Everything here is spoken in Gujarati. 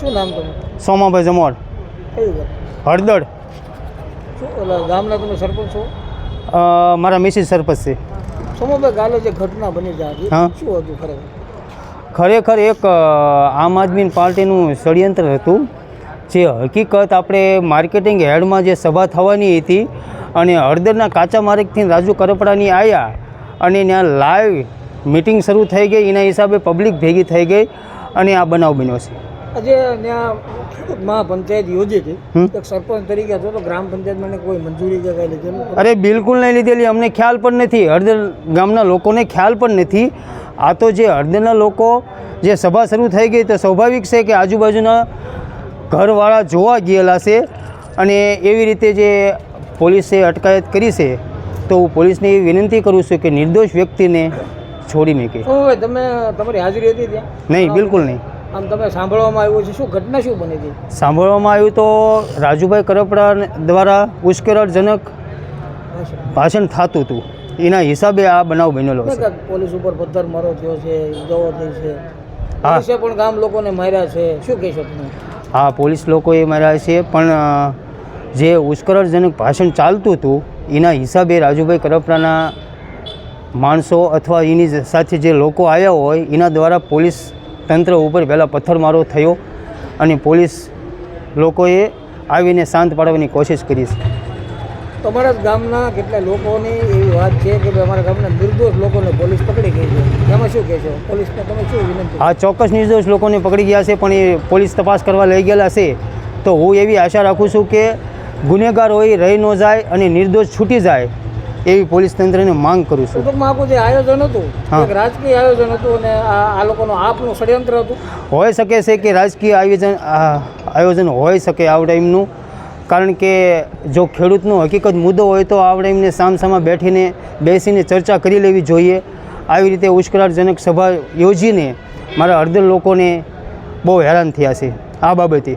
શું નામ તમારું? સોમાભાઈ જમોર કયું ગામના તમે સરપંચ છો? મારા મિસિસ સરપંચ છે. સોમાભાઈ કાલે જે ઘટના બની છે હા. શું હતું ખરેખર? ખરેખર એક આમ આદમી પાર્ટીનું ષડયંત્ર હતું જે હકીકત આપણે માર્કેટિંગ હેડમાં જે સભા થવાની હતી અને હળદરના કાચા માર્ગથી રાજુ કરપડાની આવ્યા અને ત્યાં લાઈવ મિટિંગ શરૂ થઈ ગઈ એના હિસાબે પબ્લિક ભેગી થઈ ગઈ અને આ બનાવ બન્યો છે. આજે ત્યાં પંચાયત મહાપંચાયત યોજી હતી. એક સરપંચ તરીકે હતો તો ગ્રામ પંચાયત મને કોઈ મંજૂરી કે કાંઈ લીધેલી અરે બિલકુલ નહીં લીધેલી અમને ખ્યાલ પણ નથી. હળદર ગામના લોકોને ખ્યાલ પણ નથી. આ તો જે હળદરના લોકો જે સભા શરૂ થઈ ગઈ તો સ્વાભાવિક છે કે આજુબાજુના ઘરવાળા જોવા ગયેલા છે અને એવી રીતે જે પોલીસે અટકાયત કરી છે તો હું પોલીસને એવી વિનંતી કરું છું કે નિર્દોષ વ્યક્તિને છોડી મૂકે. તમે તમારી હાજરી હતી ત્યાં? નહીં બિલકુલ નહીં. આમ તમે સાંભળવામાં આવ્યું છે શું ઘટના શું બની હતી? સાંભળવામાં આવ્યું તો રાજુભાઈ કરપડા દ્વારા ઉશ્કેરણજનક ભાષણ થતું હતું. એના હિસાબે આ બનાવ બનેલો છે પોલીસ ઉપર પથ્થર મારો થયો છે ઇજાઓ થઈ છે. હા. પોલીસે પણ ગામ લોકોને માર્યા છે. શું કહેશો તમે? હા પોલીસ લોકોએ માર્યા છે પણ જે ઉશ્કેરણજનક ભાષણ ચાલતું હતું એના હિસાબે રાજુભાઈ કરપડાના માણસો અથવા એની સાથે જે લોકો આવ્યા હોય એના દ્વારા પોલીસ તંત્ર ઉપર પહેલાં પથ્થરમારો થયો અને પોલીસ લોકોએ આવીને શાંત પાડવાની કોશિશ કરી છે. તમારા ગામના કેટલા લોકોની એવી વાત છે કે અમારા ગામના નિર્દોષ લોકોને પોલીસ પકડી ગઈ છે? એમાં શું કહેશો? પોલીસને તમે શું વિનંતી આ ચોક્કસ નિર્દોષ લોકોને પકડી ગયા છે પણ એ પોલીસ તપાસ કરવા લઈ ગયેલા છે. તો હું એવી આશા રાખું છું કે ગુનેગાર હોય રહી ન જાય અને નિર્દોષ છૂટી જાય. એવી પોલીસ તંત્રની માંગ કરું છું. ટૂંકમાં આખું જે આયોજન હતું એક રાજકીય આયોજન હતું અને આ લોકોનું આપનું ષડયંત્ર હતું. હોઈ શકે છે કે રાજકીય આયોજન આયોજન હોઈ શકે આ ટાઈમનું કારણ કે જો ખેડૂતનો હકીકત મુદ્દો હોય તો આ ટાઈમને સામસામા બેઠીને બેસીને ચર્ચા કરી લેવી જોઈએ. આવી રીતે ઉશ્કરાટજનક સભા યોજીને મારા અડધર લોકોને બહુ હેરાન થયા છે. આ બાબતે.